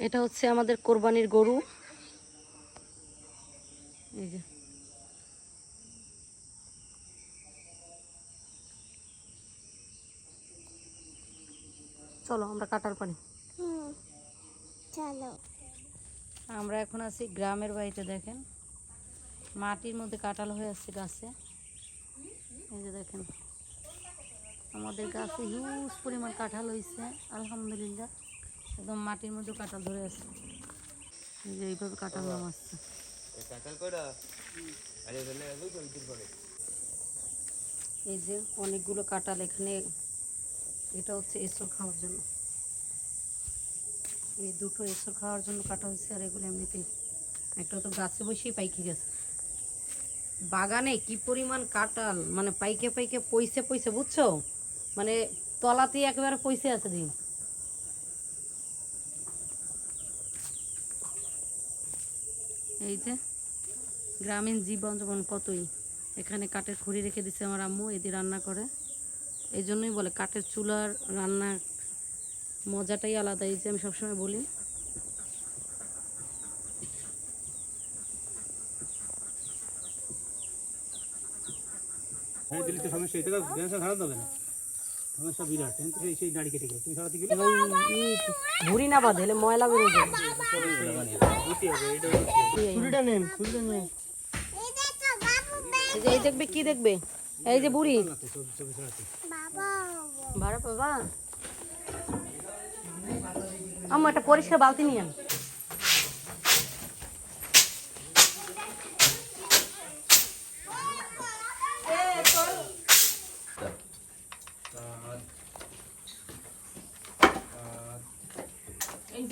এটা হচ্ছে আমাদের কোরবানির গরু। এই যে। চলো আমরা কাটার পানি। চলো। আমরা এখন আছি গ্রামের বাড়িতে দেখেন। মাটির মধ্যে কাটাল হয়ে আসছে গাছে। এই যে দেখেন আমাদের গাছে হিউজ পরিমাণ কাঁঠাল হয়েছে আলহামদুলিল্লাহ। একদম মাটির মধ্যে কাঁঠাল ধরে আছে। এই যে এইভাবে কাঁঠাল নাম আসছে এই যে অনেকগুলো কাঁঠাল এখানে। এটা হচ্ছে এসর খাওয়ার জন্য। এই দুটো এসর খাওয়ার জন্য কাটা হয়েছে আর এগুলো এমনিতে একটা তো গাছে বসেই পাইকে গেছে। বাগানে কি পরিমাণ কাঁঠাল? মানে পাইকে পাইকে পয়সে পয়সে বুঝছ? মানে তলাতেই একেবারে পয়সে আছে দিন এই যে গ্রামীণ জীবন যেমন কতই? এখানে কাঠের খড়ি রেখে দিছে আমার আম্মু, এদি রান্না করে। এই জন্যই বলে কাঠের চুলার রান্না মজাটাই আলাদা, এই যে আমি সবসময় বলি। হ্যাঁ দিলে তো সমস্যা এটা ক্যান্সার খারাপ হবে না। সমস্যা বিরাট কিন্তু সেই সেই নাড়ি কেটে গেল তুমি সারাতে গেলে এবার না ময়লা ছুরিটা নেন ছুরিটা নেন এই দেখো বাবু বে- এই যে এই দেখবে কি দেখবে? এই যে বুড়ি। বাবা ভাড়া একটা পরিষ্কার বালতি নিয়ে আন এই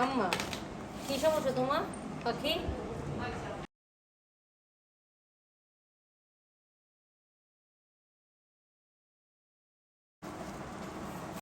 আম্মা কি সমস্যা তোমার? পাখি?